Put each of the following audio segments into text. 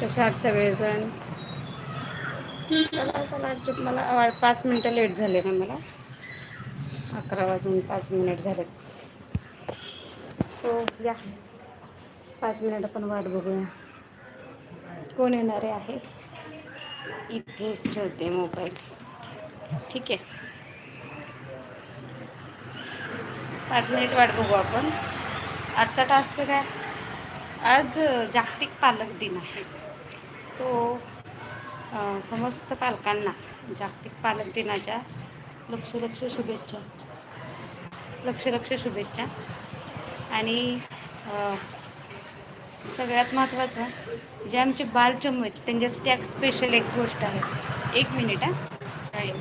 कशा आहात सगळेजण? चला चला मला पाच मिनटं लेट झाले ना मला. अकरा वाजून पाच मिनिट झालेत. सो या. पाच मिनिट पण वाट बघूया. कोण येणारे आहे इथेच ठेवते मोबाईल ठीक आहे. पाच मिनिट वाट बघू आपण. आजचा टास्क काय? आज जागतिक पालक दिन आहे. सो समस्त पालकांना जागतिक पालक दिनाच्या लक्ष लक्ष शुभेच्छा. लक्ष लक्ष शुभेच्छा. आणि सगळ्यात महत्त्वाचं जे आमचे बालचम आहेत त्यांच्यासाठी एक स्पेशल एक गोष्ट आहे. एक मिनिट हां.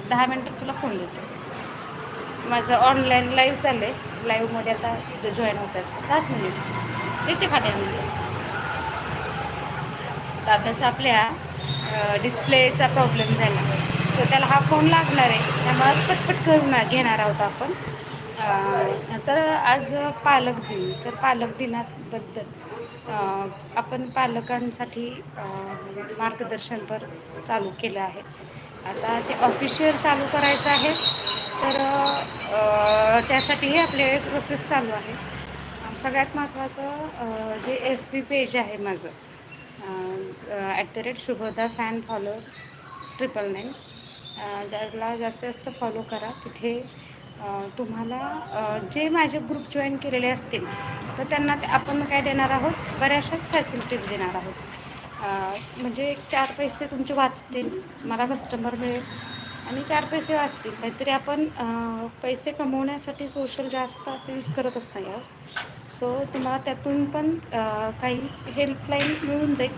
दहा मिनटात तुला फोन देतो. माझं ऑनलाईन लाईव्ह चाललं आहे लाईव्हमध्ये आता जॉईन होतात. दहाच मिनिट येते देते खाते आताच आपल्या डिस्प्लेचा प्रॉब्लेम झाला. सो त्याला हा फोन लागणार आहे. त्यामुळे आज पटपट करून घेणार आहोत आपण. तर आज पालक दिन. तर पालक दिनाबद्दल आपण पालकांसाठी मार्गदर्शनपर चालू केलं आहे. आता ते ऑफिशियल चालू करायचं आहे. तर त्यासाठीही आपले प्रोसेस चालू आहे. सगळ्यात महत्त्वाचं जे एफ बी पेज आहे माझं. At the rate Shubhada fan followers triple nine. ज्याला जास्तीत जास्त फॉलो करा. तिथे तुम्हाला जे माझे ग्रुप जॉईन केलेले असतील तर त्यांना आपण काय देणार आहोत? बऱ्याचशाच फॅसिलिटीज देणार आहोत. म्हणजे चार पैसे तुमचे वाचतील मला कस्टमर मिळेल आणि चार पैसे वाचतील. काहीतरी आपण पैसे कमवण्यासाठी सोशल जास्त असं यूज करतच नाही आहोत. सो तुम्हाला त्यातून पण काही हेल्पलाईन मिळून जाईल.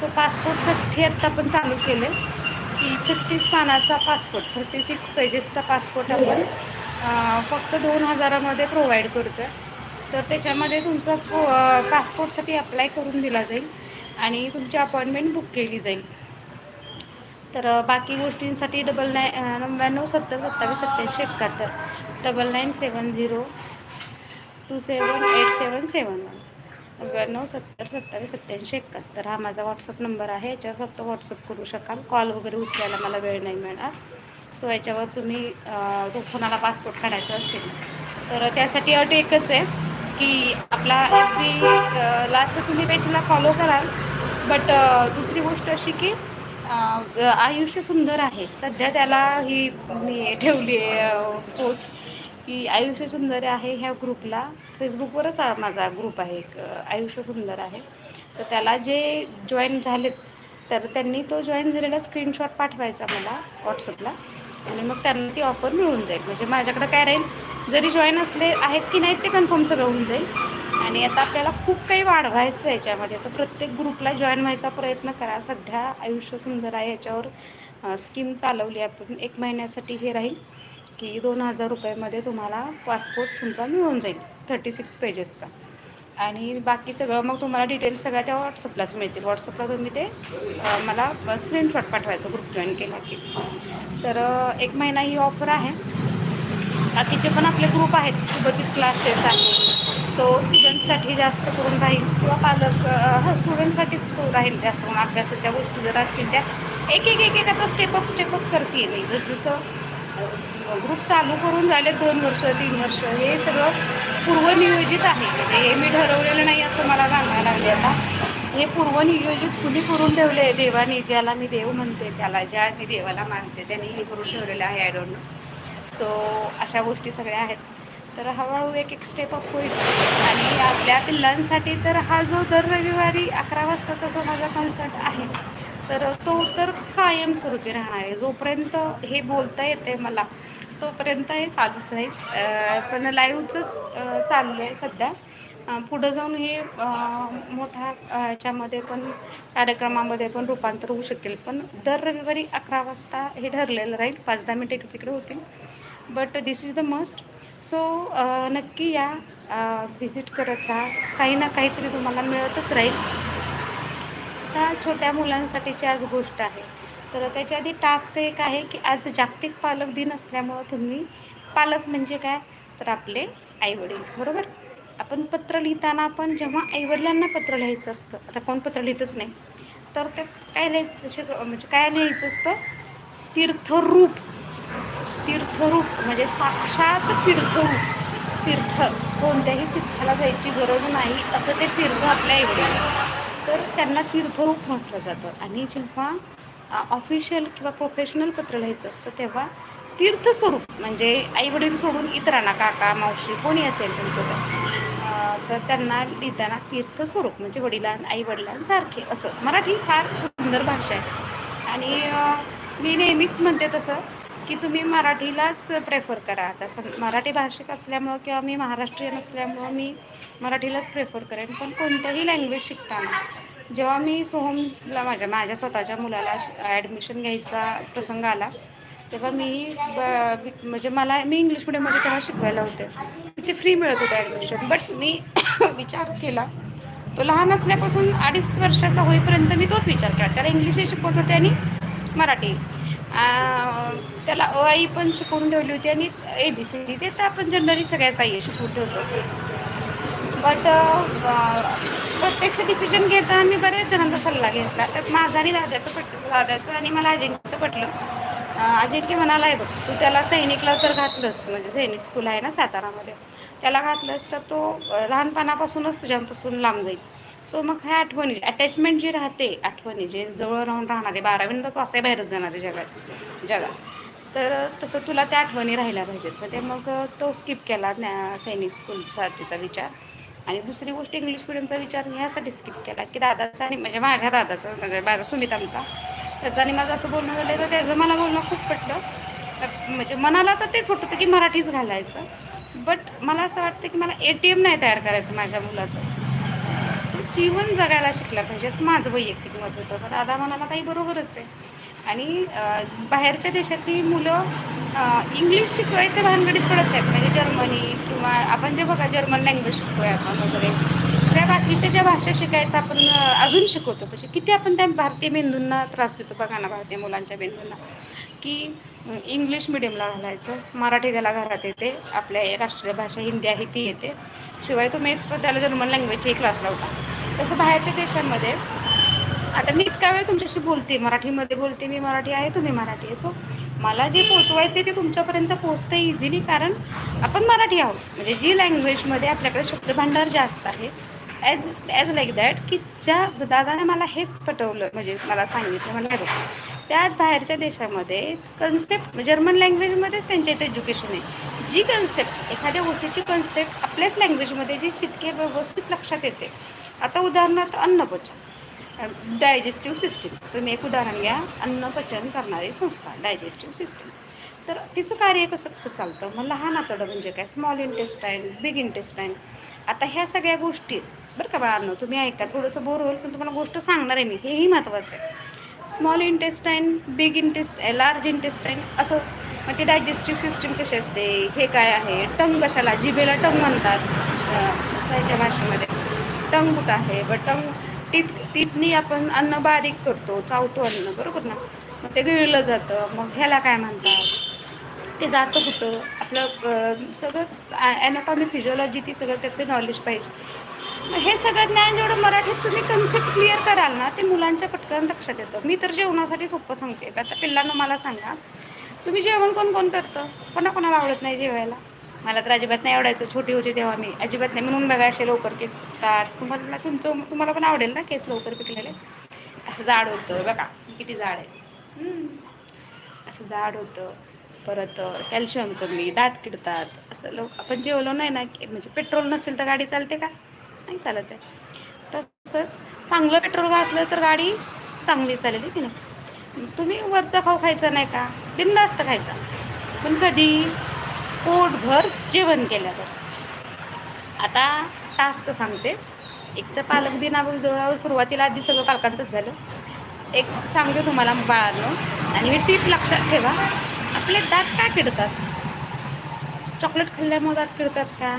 सो पासपोर्टसाठी आत्ता आपण चालू केलं की छत्तीस पानाचा पासपोर्ट थर्टी सिक्स पेजेसचा पासपोर्ट आपण फक्त दोन हजारामध्ये प्रोव्हाइड करतो आहे तर त्याच्यामध्ये तुमचा फो पासपोर्टसाठी अप्लाय करून दिला जाईल आणि तुमची अपॉइंटमेंट बुक केली जाईल. तर बाकी गोष्टींसाठी डबल नाय नव्याण्णव सत्तर सत्तावीस सत्त्याऐंशी एकाहत्तर double nine seven zero two seven eight seven seven one नव्याण्णव सत्तर सत्तावीस सत्त्याऐंशी एकाहत्तर. हा माझा व्हॉट्सअप नंबर आहे. याच्यावर फक्त व्हॉट्सअप करू शकाल. कॉल वगैरे उचलायला मला वेळ नाही मिळणार. सो याच्यावर तुम्ही तो कोणाला पासपोर्ट काढायचा असेल तर त्यासाठी अट एकच आहे की आपला एफ बीला तर तुम्ही पेजला फॉलो कराल. बट दुसरी गोष्ट अशी की आयुष्य सुंदर आहे. सध्या त्याला ही मी ठेवली आहे पोस्ट की आयुष्य सुंदर आहे ह्या ग्रुपला. फेसबुकवरच माझा ग्रुप आहे एक आयुष्य सुंदर आहे. तर त्याला जे जॉईन झालेत तर त्यांनी तो जॉईन झालेला स्क्रीनशॉट पाठवायचा मला व्हॉट्सअपला आणि मग त्यांना ती ऑफर मिळून जाईल. म्हणजे माझ्याकडं काय राहील जरी जॉईन असले आहेत की नाहीत ते कन्फर्म सगळं होऊन जाईल. आणि आता आपल्याला खूप काही वाढवायचं आहे याच्यामध्ये. तर प्रत्येक ग्रुपला जॉईन व्हायचा प्रयत्न करा. सध्या आयुष्य सुंदर आहे याच्यावर स्कीम चालवली आपण एक महिन्यासाठी हे राहील. की दोन हजार रुपयामध्ये तुम्हाला पासपोर्ट तुमचा मिळून जाईल थर्टी सिक्स पेजेसचा आणि बाकी सगळं मग तुम्हाला डिटेल्स सगळ्या त्या व्हॉट्सअपलाच मिळतील. व्हॉट्सअपला तुम्ही ते मला स्क्रीनशॉट पाठवायचं ग्रुप जॉईन केला की तर एक महिना ही ऑफर आहे. बाकीचे पण आपले ग्रुप आहेत सुबतीत क्लासेस आहे. तो स्टुडंटसाठी जास्त करून राहील किंवा पालक हा स्टुडंटसाठीच तो राहील जास्त करून. अभ्यासाच्या गोष्टी जर असतील त्या एक एक एक एक आता स्टेपअप स्टेपअप करते नाही जसं जसं ग्रुप चालू करून झाले दोन वर्ष तीन वर्ष. हे सगळं पूर्वनियोजित आहे. म्हणजे हे मी ठरवलेलं नाही असं मला सांगायला लागले आता. हे पूर्वनियोजित कुणी करून ठेवले आहे देवाने. ज्याला मी देव म्हणते त्याला ज्या मी देवाला मानते त्यांनी हे करून ठेवलेलं आहे आय डोंट नो सो अशा गोष्टी सगळ्या आहेत. तर हळूहळू एक एक स्टेप अप होईल. आणि आपल्या पिल्लांसाठी तर हा जो दर रविवारी अकरा वाजताचा जो माझा कॉन्सर्ट आहे तर तो तर कायमस्वरूपी राहणार आहे. जोपर्यंत हे बोलता येते मला तोपर्यंत हे चालूच आहे. पण लाईव्हचंच चाललं आहे सध्या. पुढं जाऊन हे मोठ्या ह्याच्यामध्ये पण कार्यक्रमामध्ये पण रूपांतर होऊ शकेल. पण दर रविवारी अकरा वाजता हे ठरलेलं राहील. पाच दहा मिनिट इकडे तिकडे होतील. But this is the must so नक्की या व्हिजिट करत राहा. काही ना काहीतरी तुम्हाला मिळतच राहील. त्या छोट्या मुलांसाठीची आज गोष्ट आहे. तर त्याच्या आधी टास्क एक आहे की आज जागतिक पालक दिन असल्यामुळं तुम्ही पालक म्हणजे काय? तर आपले आईवडील बरोबर? आपण पत्र लिहिताना आपण जेव्हा आईवडिलांना पत्र लिहायचं असतं आता कोण पत्र लिहितच नाही तर ते काय लिहायचं शिक- म्हणजे काय लिहायचं असतं? तीर्थरूप तीर्थरूप म्हणजे साक्षात तीर्थरूप तीर्थ कोणत्याही तीर्थाला जायची गरज नाही असं ते तीर्थ आपल्या आईवडील तर त्यांना तीर्थरूप म्हटलं जातं. आणि जेव्हा ऑफिशियल किंवा प्रोफेशनल पत्र लिहायचं असतं तेव्हा तीर्थस्वरूप म्हणजे आईवडील सोडून इतरांना काका मावशी कोणी असेल तुमचं तर तर त्यांना लिहिताना तीर्थस्वरूप म्हणजे वडिलां आई वडिलांसारखे असं. मराठी फार सुंदर भाषा आहे. आणि मी नेहमीच म्हणते तसं की तुम्ही मराठीलाच प्रेफर करा. आता मराठी भाषिक असल्यामुळं किंवा मी महाराष्ट्रीयन असल्यामुळं मी मराठीलाच प्रेफर करेन पण कोणतंही लँग्वेज शिकताना जेव्हा मी सोहमला माझ्या माझ्या स्वतःच्या मुलाला ॲडमिशन घ्यायचा प्रसंग आला तेव्हा मी ब म्हणजे मला मी इंग्लिश मिडियममध्ये तेव्हा शिकवायला होते. तिथे फ्री मिळत होतं ॲडमिशन बट मी विचार केला तो लहान असल्यापासून अडीच वर्षाचा होईपर्यंत मी तोच विचार केला. त्याला इंग्लिशही शिकवत होते आणि मराठी. त्याला अ आई पण शिकवून ठेवली होती आणि ए बी सी डी ते तर आपण जनरली सगळ्या साह्य शिकवून ठेवतो. बट uh, प्रत्यक्ष डिसिजन घेताना मी बऱ्याच जणांचा सल्ला घेतला. तर माझा आणि दादाचं पटलं दादाचं आणि मला अजिंक्यचं पटलं. अं, अजिंक्य म्हणाला आहे बघ तू त्याला सैनिकला जर घातलंस म्हणजे सैनिक स्कूल आहे ना सातारामध्ये त्याला घातलंस तर तो लहानपणापासूनच तुझ्यापासून लांब जाईल. सो मग ह्या आठवणी अटॅचमेंट जी राहते आठवणी जे जवळ राहून राहणारे बारावीनंतर तो असे बाहेरच जाणार आहे जगात जगात. तर तसं तुला त्या आठवणी राहिल्या पाहिजेत. मग ते मग तो स्किप केला सैनिक स्कूलसाठीचा विचार. आणि दुसरी गोष्ट इंग्लिश मिडियमचा विचार ह्यासाठी स्किप केला की दादाचा आणि म्हणजे माझ्या दादाचं म्हणजे माझा सुमितांचा. त्याचं आणि माझं असं बोलणं झालं तर त्याचं मला बोलणं खूप पटलं. तर म्हणजे मनाला तर तेच होत होतं की मराठीच घालायचं. बट मला असं वाटतं की मला ए टी एम नाही तयार करायचं माझ्या मुलाचं. जीवन जगायला शिकला पाहिजे असं माझं वैयक्तिक मत होतं. पण दादा म्हणाला काही बरोबरच आहे. आणि बाहेरच्या देशातली मुलं इंग्लिश शिकवायचं भानगडीत पडत नाहीत. म्हणजे जर्मनी किंवा आपण जे बघा जर्मन लँग्वेज शिकतोय आपण वगैरे त्या बाकीच्या ज्या भाषा शिकायचं आपण अजून शिकवतो. तसे किती आपण त्या भारतीय मेंदूंना त्रास देतो बघा ना भारतीय मुलांच्या मेंदूंना. की इंग्लिश मिडियमला घालायचं मराठी त्याला घरात येते आपल्या राष्ट्रीय भाषा हिंदी आहे ती येते. शिवाय तो मेट्सवर त्याला जर्मन लँग्वेजही क्लास लावता. तसं बाहेरच्या देशांमध्ये आता मी इतका वेळ तुमच्याशी बोलते मराठीमध्ये बोलते मी मराठी आहे तुम्ही मराठी आहे. सो मला जे पोचवायचं आहे ते तुमच्यापर्यंत पोचतं इझिली कारण आपण मराठी आहोत. म्हणजे जी लँग्वेजमध्ये आपल्याकडे शब्दभांडार जास्त आहे ॲज ॲज लाईक दॅट की ज्या दादाने मला हेच पटवलं म्हणजे मला सांगितलं मला बघ त्यात बाहेरच्या देशामध्ये कन्सेप्ट जर्मन लँग्वेजमध्येच त्यांच्या इथे एज्युकेशन आहे. जी कन्सेप्ट एखाद्या गोष्टीची कन्सेप्ट आपल्याच लँग्वेजमध्ये जी जितके व्यवस्थित लक्षात येते. आता उदाहरणार्थ अन्नपचन डायजेस्टिव्ह सिस्टीम. तुम्ही एक उदाहरण घ्या. अन्नपचन करणारी संस्था डायजेस्टिव्ह सिस्टीम. तर तिचं कार्य कसं कसं चालतं? मग लहान आतडं म्हणजे काय? स्मॉल इंटेस्टाईन बिग इंटेस्टाईन आता ह्या सगळ्या गोष्टी बरं का बाळांनो? तुम्ही ऐका. थोडंसं बोर होईल पण तुम्हाला गोष्ट सांगणार आहे मी. हेही महत्त्वाचं आहे. Small intestine big intestine large intestine असं. मग ते डायजेस्टिव्ह सिस्टीम कशी असते? हे काय आहे? टंग कशाला? जिबेला टंग म्हणतात. सायच्या भाषेमध्ये. टंग कुठं आहे? बट टंग टीत टीतनी आपण अन्न बारीक करतो चावतो अन्न बरोबर ना? मग ते गिळलं जातं मग ह्याला काय म्हणतात? ते जातं कुठं? आपलं सगळं ॲनाटॉमी फिजिओलॉजी ती सगळं त्याचं नॉलेज पाहिजे. हे सगळं ज्ञान जेवढं मराठीत तुम्ही कन्सेप्ट क्लिअर कराल ना ते मुलांच्या पटकन लक्षात येतं. मी तर जेवणासाठी सोपं सांगते. आता पिल्लांना मला सांगा तुम्ही जेवण कोण कोण करतं? कोणा कोणाला आवडत नाही जेवायला? मला तर अजिबात नाही आवडायचं. छोटी होती तेव्हा मी. अजिबात नाही. म्हणून बघा असे लवकर केस पिकतात तुम्हाला तुमचं तुम्हाला पण आवडेल ना केस लवकर पिकलेले? असं जाड होतं. बघा किती जाड आहे. असं जाड होतं. परत कॅल्शियम कमी दात किडतात. असं लोक आपण जेवलो नाही ना की म्हणजे पेट्रोल नसेल तर गाडी चालते का? नाही चालत आहे. तसंच चांगलं पेट्रोल घातलं तर गाडी चांगली चालेल की नाही? तुम्ही वरचा खाऊ खायचा नाही का? बिंदास्त खायचा. पण कधी पोटभर जेवण केल्यावर आता टास्क सांगते. एक तर पालक दिनाबद्दल सुरुवातीला आधी सगळं पालकांचंच झालं. एक सांगते तुम्हाला बाळांनो. आणि हे टीप लक्षात ठेवा. आपले दात का किडतात? चॉकलेट खाल्ल्यामुळे दात किडतात का?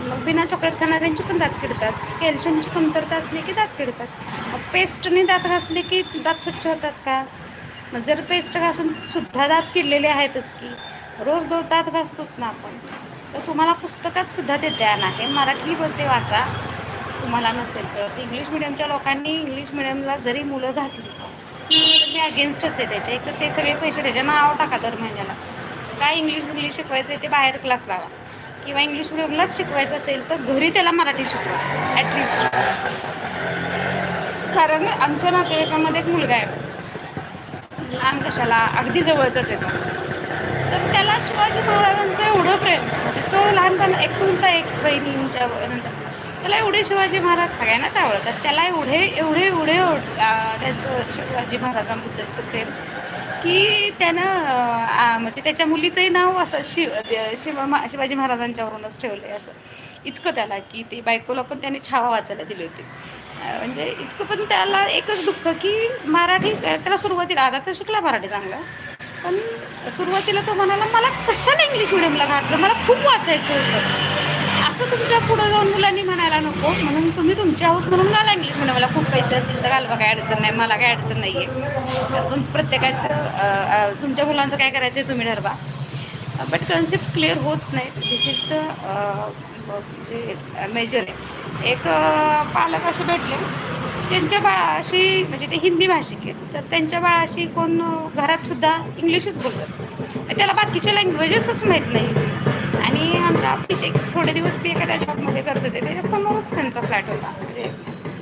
मग बिना चॉकलेट खाणाऱ्यांची पण दात किडतात. कॅल्शियमची कमतरता असली की दात किडतात. मग पेस्टने दात घासले की दात स्वच्छ होतात का? मग जर पेस्ट घासून सुद्धा दात किडलेले आहेतच की. रोज दोन तात घासतोच ना आपण. तर तुम्हाला पुस्तकात सुद्धा ते ज्ञान आहे. मराठी बसते वाचा. तुम्हाला नसेल तर इंग्लिश मिडियमच्या लोकांनी इंग्लिश मिडियमला जरी मुलं घातली तर मी अगेन्स्टच आहे त्याच्या एक तर ते सगळे पैसे त्याच्या नाव टाका दर महिन्याला. काय इंग्लिश इंग्लिश शिकवायचं आहे ते बाहेर क्लास लावा. किंवा इंग्लिश मिडियमलाच शिकवायचं असेल तर घरी त्याला मराठी शिकवा. ॲटलिस्ट कारण आमच्या नातेवाईकामध्ये एक मुलगा आहे. लांब कशाला? अगदी जवळचाच येतो तर त्याला शिवाजी महाराजांचं एवढं प्रेम. तो लहानपणा एकूणता एक बहिणींच्या नंतर. त्याला एवढे शिवाजी महाराज सगळ्यांनाच आवडतात. त्याला एवढे एवढे एवढे त्यांचं शिवाजी महाराजांबद्दलचं प्रेम की त्यानं म्हणजे त्याच्या मुलीचंही नाव असं शिव शिव शिवाजी महाराजांच्यावरूनच ठेवलं आहे असं. इतकं त्याला की ते बायकोला पण त्याने छावा वाचायला दिली होती. म्हणजे इतकं पण त्याला एकच दुःख की मराठी त्याला सुरुवातीला आता तर शिकला मराठी चांगला. पण सुरुवातीला तो म्हणाला मला कशाला इंग्लिश मिडियमला घातलं? मला खूप वाचायचं होतं. असं तुमच्या पुढं जाऊन मुलांनी म्हणायला नको. म्हणून तुम्ही तुमच्या हाऊस म्हणून घाला इंग्लिश मिडियमला खूप पैसे असतील तर घालवा काय अडचण नाही. मला काय अडचण नाही आहे प्रत्येकाचं तुमच्या मुलांचं काय करायचं आहे तुम्ही ठरवा. बट कन्सेप्ट क्लिअर होत नाही दिस इज द म्हणजे मेजर आहे. एक पालक असे भेटले. त्यांच्या बाळाशी म्हणजे ते हिंदी भाषिक आहेत. तर त्यांच्या बाळाशी कोण घरात सुद्धा इंग्लिशच बोलतात. त्याला बाकीचे लँग्वेजेसच माहीत नाही. आणि आमच्या ऑफिस एक थोडे दिवस मी एखाद्या जॉबमध्ये करत होते. त्याच्यासमोरच त्यांचा फ्लॅट होता. म्हणजे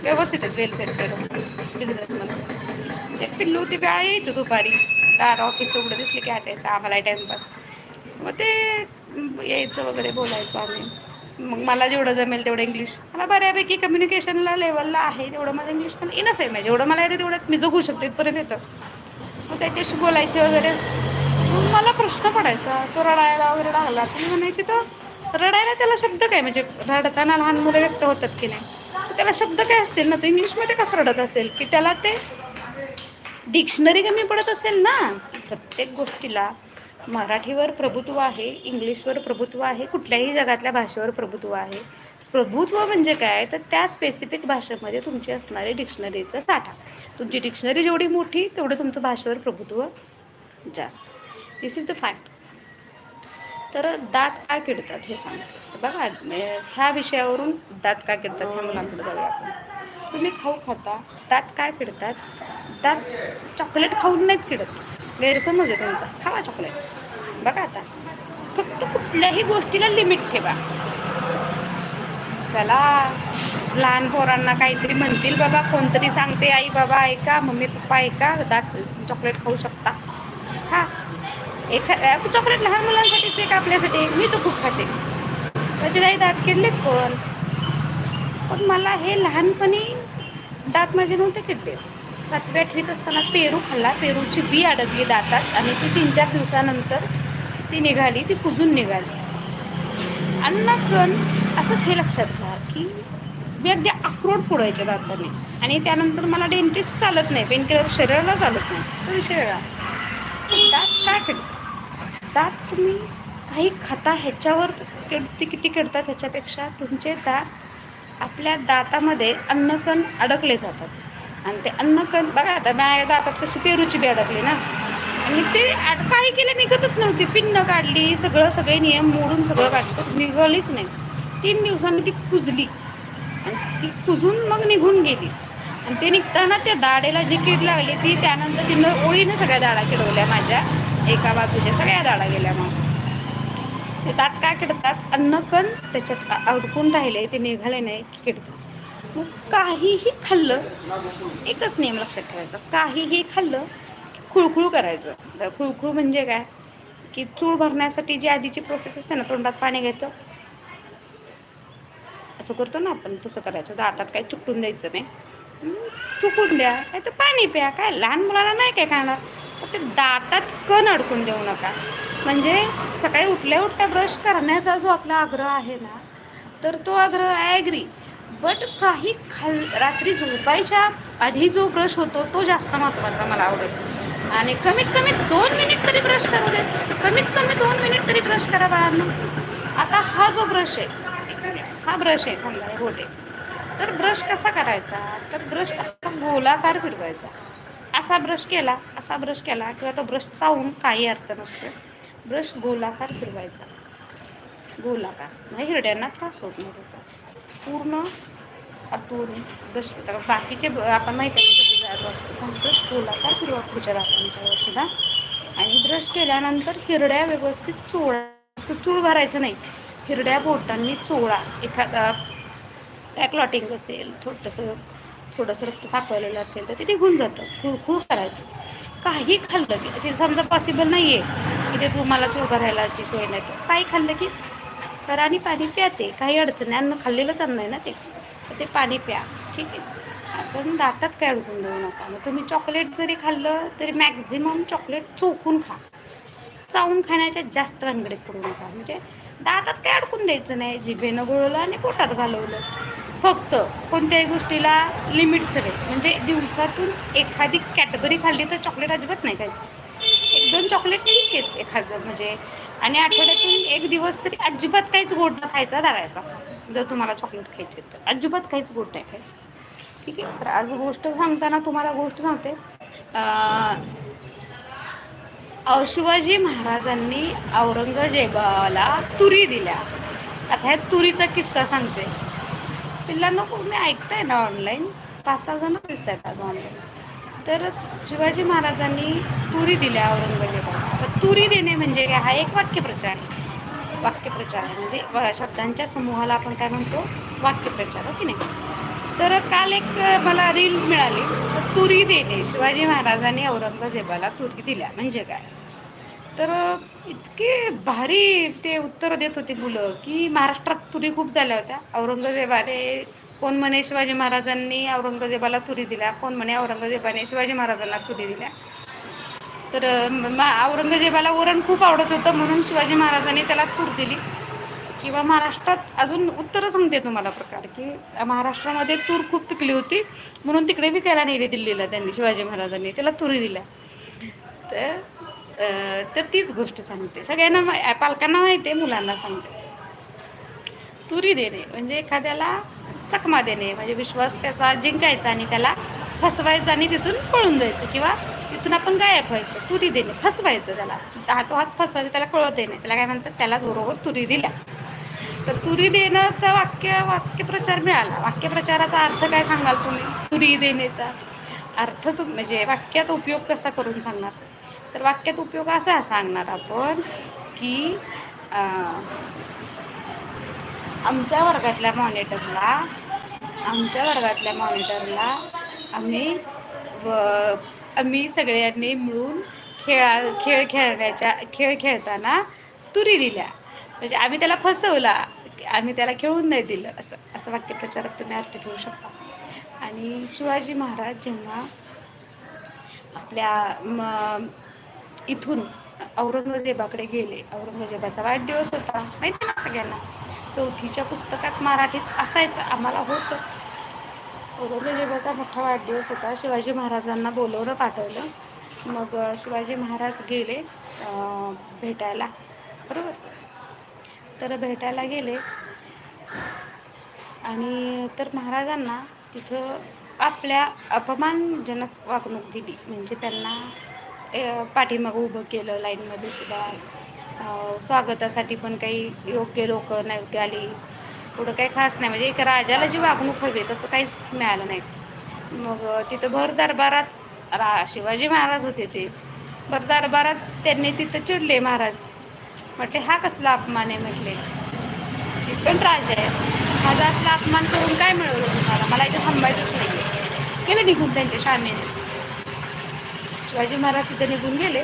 व्यवस्थित आहेत वेल सेटल बिझनेसमध्ये पिल्लू ते वेळा यायचं दुपारी. दार ऑफिस उघडं दिसली की हातायचं आम्हाला टाईमपास मग ते यायचं वगैरे बोलायचो आम्ही. मग मला जेवढं जमेल तेवढं इंग्लिश मला बऱ्यापैकी कम्युनिकेशनला लेवलला आहे तेवढं माझं इंग्लिश पण इनफ आहे. म्हणजे जेवढं मला येतं तेवढं मी जगू शकते इथपर्यंत येतं. मग त्याच्याशी बोलायचे वगैरे. मग मला प्रश्न पडायचा तो रडायला वगैरे लागला. तर म्हणायची तर रडायला त्याला शब्द काय? म्हणजे रडताना लहान मुलं व्यक्त होतात की नाही? त्याला शब्द काय असतील ना? तर इंग्लिशमध्ये कसं रडत असेल? की त्याला ते डिक्शनरी कमी पडत असेल ना? प्रत्येक गोष्टीला. मराठीवर प्रभुत्व आहे इंग्लिशवर प्रभुत्व आहे कुठल्याही जगातल्या भाषेवर प्रभुत्व आहे. प्रभुत्व म्हणजे काय? तर त्या स्पेसिफिक भाषेमध्ये तुमची असणारी डिक्शनरीचा साठा. तुमची डिक्शनरी जेवढी मोठी तेवढं तुमचं भाषेवर प्रभुत्व जास्त. दिस इज द फॅक्ट तर दात का किडतात हे सांगतात बघा ह्या विषयावरून दात का किडतात ह्या मुलांकडे जाऊया आपण. तुम्ही खाऊ खाता दात काय किडतात दात चॉकलेट खाऊन नाहीत किडत. गैरसमज आहे तुमचा. खावा चॉकलेट बघा आता. फक्त कुठल्याही गोष्टीला लिमिट ठेवा. चला. लहान पोरांना काहीतरी म्हणतील बाबा कोणतरी सांगते आई बाबा ऐका मम्मी पप्पा ऐका दात चॉकलेट खाऊ शकता. हा. एखा चॉकलेट लहान मुलांसाठीच एक आपल्यासाठी? मी तर खूप खाते. त्याचे काही दात किडलेत पण. पण मला हे लहानपणी दात माझे नव्हते किडले सातव्या आठवीत असताना पेरू खाल्ला. पेरूची बी अडकली दातात आणि ती तीन चार दिवसानंतर ती निघाली ती कुजून निघाली. अन्नकण असंच हे लक्षात घ्या की मी अगदी अक्रोड फोडायच्या दाताने. आणि त्यानंतर मला डेंटिस्ट चालत नाही पेनकिलर शरीराला चालत नाही. तर शरीराला दात काय किडतात दात तुम्ही काही खाता ह्याच्यावर ते किती खेळतात ह्याच्यापेक्षा? तुमचे दात आपल्या दातामध्ये अन्नकण अडकले जातात. आणि ते अन्न कण बघा आता माझ्या दातात कशी पेरूची बी अडकली ना. आणि ते आड काही केलं निघतच नव्हती. पिन्न काढली सगळं सगळे नियम मोडून सगळं काढलं. निघालीच नाही. तीन दिवसांनी ती कुजली. आणि ती कुजून मग निघून गेली. आणि ते निघताना त्या दाढेला जी कीड लागली ती त्यानंतर तिनं ओळीनं सगळ्या दाडा किडवल्या माझ्या. एका बाजूच्या सगळ्या दाडा गेल्या मग. ते दात काय किडतात? अन्नकण त्याच्यात अडकून राहिले. ते निघाले नाही की किडतात. मग काहीही खाल्लं एकच नियम लक्षात ठेवायचा. काहीही खाल्लं खुळखुळ करायचं. तर खुळखुळ म्हणजे काय? की चूळ भरण्यासाठी जी आधीची प्रोसेस असते ना तोंडात पाणी घ्यायचं. असं करतो ना आपण तसं करायचं. दातात काही चुकटून द्यायचं नाही. चुकून द्या. नाही तर पाणी प्या. काय लहान मुलाला नाही काय खाणार? तर ते दातात कण अडकून देऊ नका. म्हणजे सकाळी उठल्या उठल्या ब्रश करण्याचा जो आपला आग्रह आहे ना तर तो आग्रह आय ॲग्री. बट काही खाल रात्री झोपायच्या आधी जो ब्रश होतो तो जास्त महत्त्वाचा मला आवडेल. आणि कमीत कमी दोन मिनिट तरी ब्रश करू दे कमीत कमी दोन मिनिट तरी ब्रश करा बाळांना. आता हा जो ब्रश आहे हा ब्रश आहे समजा गोटे. तर ब्रश कसा करायचा? तर ब्रश असा गोलाकार फिरवायचा. असा ब्रश केला असा ब्रश केला किंवा तो ब्रश चावून काही अर्थ नसतो. ब्रश गोलाकार फिरवायचा. गोलाकार. म्हणजे हिरड्यांना त्रास होत नाही त्याचा. पूर्ण आतून ब्रश बाकीचे ब- आपण माहिती आहे कसं असतो. पण ब्रश किंवा पुढच्या दातांच्या सुद्धा आणि ब्रश केल्यानंतर हिरड्या व्यवस्थित चोळा चूळ भरायचं नाही. हिरड्या बोटांनी चोळा. एखादा काय क्लॉटिंग असेल थोडंसं थोडंसं रक्त सापवलेलं असेल तर ते निघून जातं. खुळखुळ करायचं. काही खाल्लं की ते समजा पॉसिबल नाही आहे की ते तुम्हाला चूळ भरायलाची सोय नाही. तर काही खाल्लं की करा आणि पाणी प्या ते काही अडचण नाही. अन्न खाल्लेलंच अन्न आहे ना ते. ते पाणी प्या. ठीक आहे? पण दातात काय अडकून देऊ नका. मग तुम्ही चॉकलेट जरी खाल्लं तरी मॅक्झिमम चॉकलेट चोकून खा. चावून खाण्याच्या जास्त भानगडीत पडू नका. म्हणजे दातात काय अडकून द्यायचं नाही. जिभेनं गोळवलं आणि पोटात घालवलं. फक्त कोणत्याही गोष्टीला लिमिट्स रे म्हणजे दिवसातून एखादी कॅटेगरी खाल्ली तर चॉकलेट अजिबात नाही खायचं. दोन चॉकलेट ठीक आहेत एखादं म्हणजे. आणि आठवड्यातून एक दिवस तरी अजिबात काहीच गोड न खायचा धरायचा जर तुम्हाला चॉकलेट खायचे तर. अजिबात काहीच गोड नाही खायचं. ठीक आहे तर आज गोष्ट सांगताना तुम्हाला गोष्ट सांगते. शिवाजी महाराजांनी औरंगजेबाला तुरी दिल्या. आता ह्या तुरीचा किस्सा सांगते. पिल्लांना कोणी ऐकताय ना ऑनलाईन पाच सहा जण दिसत आहेत आज ऑनलाईन तर शिवाजी महाराजांनी तुरी दिल्या औरंगजेबाला. तर तुरी देणे म्हणजे काय? हा एक वाक्यप्रचार. आहे वाक्यप्रचार आहे म्हणजे शब्दांच्या समूहाला आपण काय म्हणतो? वाक्यप्रचार हो की नाही? तर काल एक मला रील मिळाली. तर तुरी देणे शिवाजी महाराजांनी औरंगजेबाला तुरी दिल्या. म्हणजे काय? तर इतके भारी ते उत्तर देत होती मुलं की महाराष्ट्रात तुरी खूप झाल्या होत्या. औरंगजेबाने कोण म्हणे शिवाजी महाराजांनी औरंगजेबाला तुरी दिल्या? कोण म्हणे औरंगजेबाने शिवाजी महाराजांना तुरी दिल्या? तर मा औरंगजेबाला वरण खूप आवडत होतं म्हणून शिवाजी महाराजांनी त्याला तूर दिली. किंवा महाराष्ट्रात अजून उत्तरं सांगते तुम्हाला प्रकार की महाराष्ट्रामध्ये तूर खूप पिकली होती म्हणून तिकडे विकायला नेली दिल्लीला त्यांनी शिवाजी महाराजांनी त्याला तुरी दिल्या. तर तर तीच गोष्ट सांगते. सगळ्यांना मा- पालकांना माहिती आहे मुलांना सांगते. तुरी देणे म्हणजे एखाद्याला चकमा देणे म्हणजे विश्वास त्याचा जिंकायचा आणि त्याला फसवायचं आणि तिथून पळून जायचं किंवा तिथून आपण गायब व्हायचं तुरी देणे फसवायचं त्याला. हातो हात फसवायचं त्याला कळत देणे त्याला काय म्हणतात? त्याला बरोबर तुरी दिल्या. तर तुरी देण्याचा वाक्य वाक्यप्रचार मिळाला. वाक्यप्रचाराचा अर्थ काय सांगाल तुम्ही? तुरी देण्याचा अर्थ तुम म्हणजे वाक्यात उपयोग कसा करून सांगणार? तर वाक्यात उपयोग असा सांगणार आपण की आमच्या वर्गातल्या मॉनिटरला आमच्या वर्गातल्या मॉनिटरला आम्ही व आम्ही सगळ्यांनी मिळून खेळा खेळ खेळण्याच्या खेळ खेळताना तुरी दिल्या. म्हणजे आम्ही त्याला फसवला. आम्ही त्याला खेळून नाही दिलं. असं असं वाक्यप्रचारात तुम्ही अर्थ घेऊ शकता. आणि शिवाजी महाराज जेव्हा आपल्या म इथून औरंगजेबाकडे गेले. औरंगजेबाचा वाढदिवस होता. माहिती ना सगळ्यांना? चौथीच्या पुस्तकात मराठीत असायचं. आम्हाला होतं. औरंगजेबाचा मोठा वाढदिवस होता शिवाजी महाराजांना बोलवलं पाठवलं. मग शिवाजी महाराज गेले भेटायला. बरोबर? तर भेटायला गेले. आणि तर महाराजांना तिथं आपल्या अपमानजनक वागणूक दिली. म्हणजे त्यांना पाठीमागं उभं केलं लाईनमध्ये सुद्धा स्वागतासाठी पण काही योग्य लोक नव्हते आली. एवढं काही खास नाही. म्हणजे एका राजाला जी वागणूक हवी तसं काहीच मिळालं नाही. मग तिथं भर दरबारात रा शिवाजी महाराज होते ते. भर दरबारात त्यांनी तिथं चिडले महाराज. म्हटले हा कसला अपमान आहे? म्हटले. मी पण राजा आहे. माझा असला अपमान करून काय मिळवलं तुम्हाला? मला इथे थांबायचंच नाही गेले निघून त्यांच्या शामेने शिवाजी महाराज तिथे निघून गेले.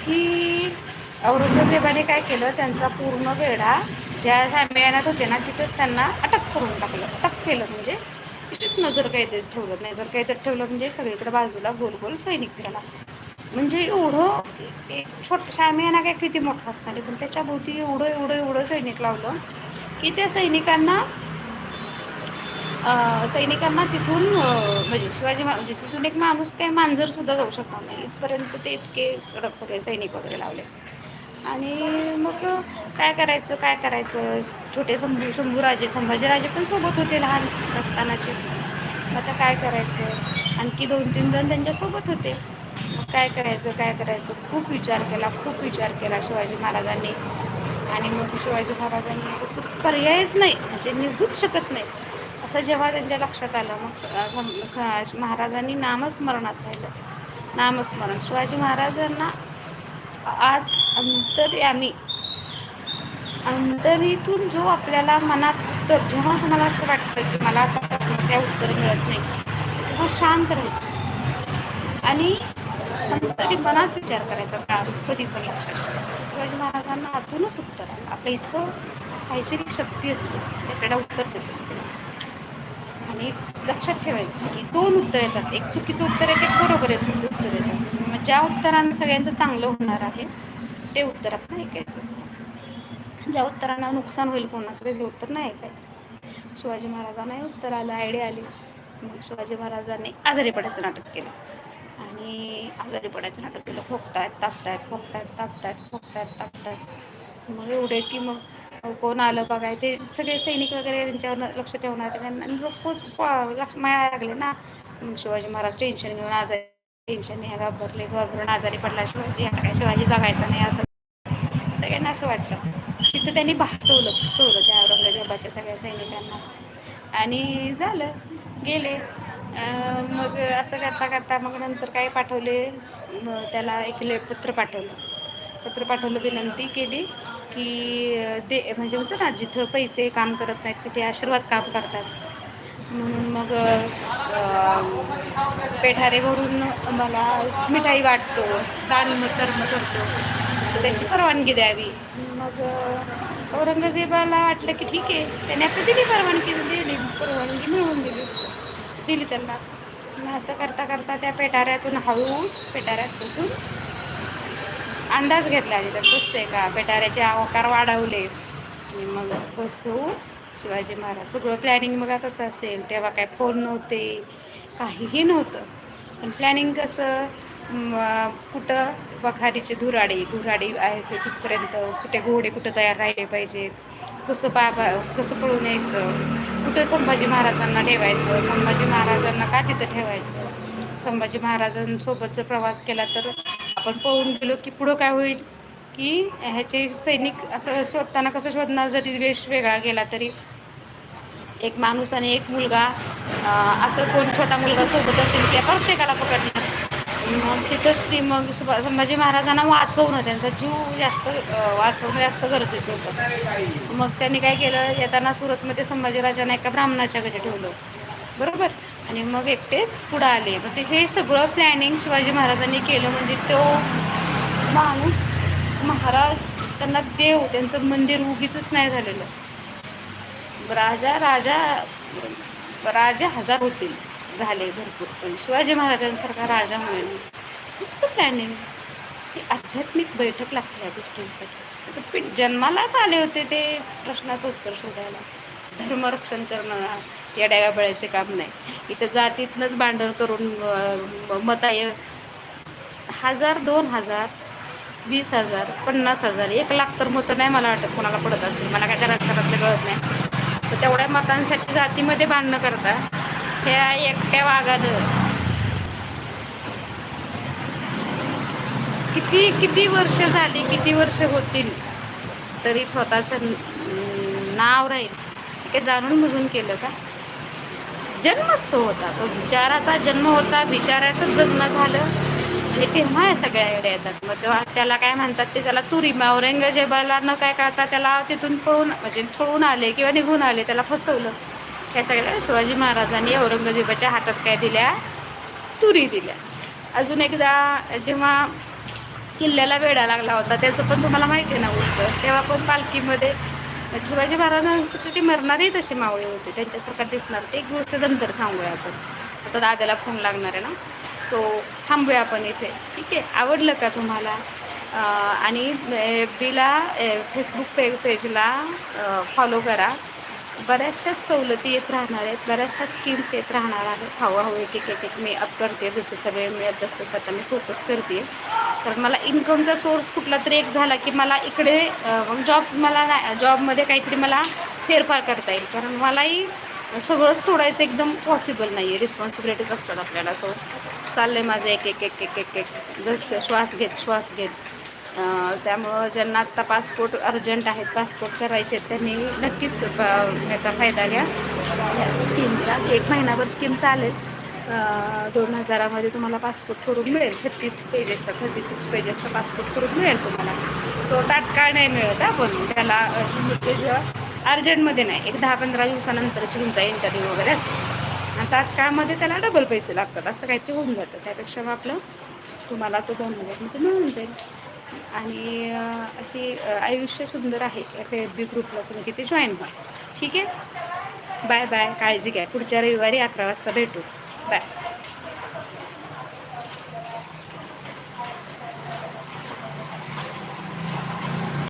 की औरंगजेबाने काय केलं? त्यांचा पूर्ण वेढा ज्या शामियानात होते ना तिथेच त्यांना अटक करून टाकलं. अटक केलं म्हणजे तिथेच नजर काहीतरी ठेवलं नजर काहीतरी ठेवलं म्हणजे सगळीकडे बाजूला गोल गोल सैनिक फिरायला. म्हणजे एवढं एक छोट शामियाना काय किती मोठा असणार आहे? पण त्याच्या भोवती एवढं एवढं एवढं सैनिक लावलं की त्या सैनिकांना सैनिकांना तिथून म्हणजे शिवाजी म्हणजे तिथून एक माणूस काय मांजर सुद्धा जाऊ शकणार नाही. इथपर्यंत ते इतके कडक सगळे सैनिक वगैरे लावले. आणि मग काय करायचं काय करायचं? छोटे शंभू शंभूराजे संभाजीराजे पण सोबत होते लहान असतानाचे. आता काय करायचं? आणखी दोन तीन जण त्यांच्यासोबत होते. मग काय करायचं काय करायचं? खूप विचार केला खूप विचार केला शिवाजी महाराजांनी. आणि मग शिवाजी महाराजांनी खूप पर्यायच नाही म्हणजे निघूच शकत नाही. असं जेव्हा त्यांच्या लक्षात आलं मग स- महाराजांनी नामस्मरणात राहिलं. नामस्मरण. शिवाजी महाराजांना आत अंतर्यामी अंतरीतून जो आपल्याला मनात उत्तर जेव्हा तुम्हाला असं वाटतं की मला आता उत्तर मिळत नाही तेव्हा शांत राहायचं. आणि तरी मनात विचार करायचा का कधी पण लक्षात शिवाजी महाराजांना आतूनच उत्तर आपल्या इथं काहीतरी शक्ती असते आपल्याला उत्तर देत असते. आणि लक्षात ठेवायचं की दोन उत्तर येतात. एक चुकीचं उत्तर येते एक बरोबर येतं उत्तर येतं ज्या उत्तरानं सगळ्यांचं चांगलं होणार आहे ते उत्तर आपण ऐकायचं असतं. ज्या उत्तरांना नुकसान होईल कोणाचं ते उत्तर नाही ऐकायचं. शिवाजी महाराजांनाही उत्तर आलं आयडिया आली. मग शिवाजी महाराजांनी आजारी पडायचं नाटक केलं. आणि आजारी पडायचं नाटक केलं खोकतायत तापतायत खोकतायत तापतायत खोकतायत तापतायत. मग एवढे की मग कोण आलं बघाय ते सगळे सैनिक वगैरे त्यांच्यावर लक्ष ठेवणार त्यांना खूप लक्ष मिळायला लागले ना. शिवाजी महाराज टेन्शन घेऊन आजारी टेन्शन नाही घाबरले घाबरून आजारी पडला शिवाजी काय म्हणजे शिवाजी जगायचा नाही असं. सगळ्यांना असं वाटलं तिथं त्यांनी भासवलं फसवलं त्या औरंगजेबाच्या सगळ्या सैनिकांना. आणि झालं गेले. मग असं करता करता मग नंतर काय पाठवले? मग त्याला एक ले पत्र पाठवलं. पत्र पाठवलं विनंती केली की ते दे म्हणजे होतं ना जिथं पैसे काम करत नाहीत तिथे आशीर्वाद काम करतात. म्हणून मग पेठारेवरून मला मिठाई वाटतो दान कर्म करतो. त्याची परवानगी द्यावी. मग औरंगजेबाला वाटलं की ठीक आहे त्याने आपली दिली परवानगी म्हणजे दिली परवानगी मिळवून दिली दिली त्यांना. मग असं करता करता त्या पेटाऱ्यातून हळू पेटाऱ्यात बसून अंदाज घेतला तिथं बसते का? पेटाऱ्याचे आकार वाढवले. आणि मग बसवून शिवाजी महाराज सगळं प्लॅनिंग बघा कसं असेल. तेव्हा काय फोन नव्हते काहीही नव्हतं. पण प्लॅनिंग कसं कुठं वखारीचे धुराडे धुराडी आहे से तिथपर्यंत कुठे घोडे कुठं तयार राहिले पाहिजेत. कसं पा कसं पळून यायचं? कुठं संभाजी महाराजांना ठेवायचं? संभाजी महाराजांना का तिथं ठेवायचं? संभाजी महाराजांसोबत जर प्रवास केला तर आपण पळून गेलो की पुढं काय होईल? की ह्याचे सैनिक असं शोधताना कसं शोधणार? जरी वेश वेगळा गेला तरी. एक माणूस आणि एक मुलगा असं कोण छोटा मुलगा सोबत असेल त्या प्रत्येकाला पकडणार. मग तिथंच ती मग सुभा- संभाजी महाराजांना वाचवणं त्यांचा जीव जास्त वाचवणं जास्त गरजेचं होतं. मग त्यांनी काय केलं? येताना सुरतमध्ये संभाजीराजांना एका ब्राह्मणाच्या घरी ठेवलं. बरोबर? आणि मग एकटेच पुढं आले. मग ते हे सगळं प्लॅनिंग शिवाजी महाराजांनी केलं. म्हणजे तो माणूस महाराज त्यांना देव त्यांचं मंदिर उगीच नाही झालेलं. राजा राजा राजा हजार होतील झाले भरपूर. पण शिवाजी महाराजांसारखा राजा म्हणून नुसतं प्लॅनिंग ही आध्यात्मिक बैठक लागते या गोष्टींसाठी. तर पीठ जन्मालाच आले होते ते प्रश्नाचं उत्तर शोधायला. धर्मरक्षण करणं या डाव्याबळ्याचे काम नाही. इथं जातीतनंच भांडण करून मता मताय हजार दोन हजार वीस हजार पन्नास हजार एक लाख तर होतं नाही मला वाटत कोणाला पडत असेल. मला काय त्या राजकारणातलं कळत नाही. तर तेवढ्या मतांसाठी जातीमध्ये भांडणं करता. ह्या एकट्या वाघानं. किती किती वर्ष झाली किती वर्ष होतील तरी स्वतःचं नाव राहील. हे जाणून बुजून केलं का? जन्मच तो होता तो. विचाराचा जन्म होता विचाराचंच जन्म झालं. आणि तेव्हा या सगळ्या एवढ्या येतात. मग तेव्हा त्याला काय म्हणतात ते त्याला तुरीमा औरंगजेबाला न काय कळता त्याला तिथून पळून म्हणजे पळून आले किंवा निघून आले त्याला फसवलं. त्या सगळ्या शिवाजी महाराजांनी औरंगजेबाच्या हातात काय दिल्या? तुरी दिल्या. अजून एकदा जेव्हा किल्ल्याला वेढा लागला होता त्याचं पण तुम्हाला माहिती आहे ना गोष्ट. तेव्हा पण पालखीमध्ये म्हणजे शिवाजी महाराजांसाठी ते मरणारही तसे मावळे होते. त्यांच्यासारखं दिसणार. ते एक गोष्ट नंतर सांगूया आपण. आता दादाला फोन लागणार आहे ना? सो थांबूया आपण इथे. ठीक आहे? आवडलं का तुम्हाला? आणि आणि बीला फेसबुक पे पेजला फॉलो करा. बऱ्याचशाच सवलती येत राहणार आहेत. बऱ्याचशा स्कीम्स येत राहणार आहेत. हळूहळू एक एक एक एक मी अप करते. जसे सगळे मिळत असतं तसं आता मी फोकस करते. कारण मला इन्कमचा सोर्स कुठला तरी एक झाला की मला इकडे जॉब मला नाही जॉबमध्ये काहीतरी मला फेरफार करता येईल. कारण मलाही सगळंच सोडायचं एकदम पॉसिबल नाही आहे रिस्पॉन्सिबिलिटीज असतात आपल्याला. सो चाललं आहे माझं एक एक एक एक एक एक. जस श्वास घेत श्वास घेत. त्यामुळं ज्यांना आत्ता पासपोर्ट अर्जंट आहेत पासपोर्ट करायचे आहेत, त्यांनी नक्कीच ह्याचा याचा फायदा घ्या. स्कीमचा एक महिनाभर स्कीम चालेल. दोन हजारामध्ये तुम्हाला पासपोर्ट करून मिळेल. छत्तीस पेजेसचा थर्टी सिक्स पेजेसचा पासपोर्ट करून मिळेल तुम्हाला. तो तात्काळ नाही मिळत हा पण त्याला म्हणजे अर्जंटमध्ये नाही एक दहा पंधरा दिवसानंतरची तुमचा इंटरव्ह्यू वगैरे असतो. आणि कामध्ये त्याला डबल पैसे लागतात असं काहीतरी होऊन जातं. त्यापेक्षा मग आपलं तुम्हाला तो दोन हजारमध्ये मिळून जाईल. आणि अशी आयुष्य सुंदर आहे. एफ एफ बी ग्रुपला तुम्ही तिथे जॉईन व्हा. ठीक आहे? बाय बाय काळजी घ्या. पुढच्या रविवारी अकरा वाजता भेटू. बाय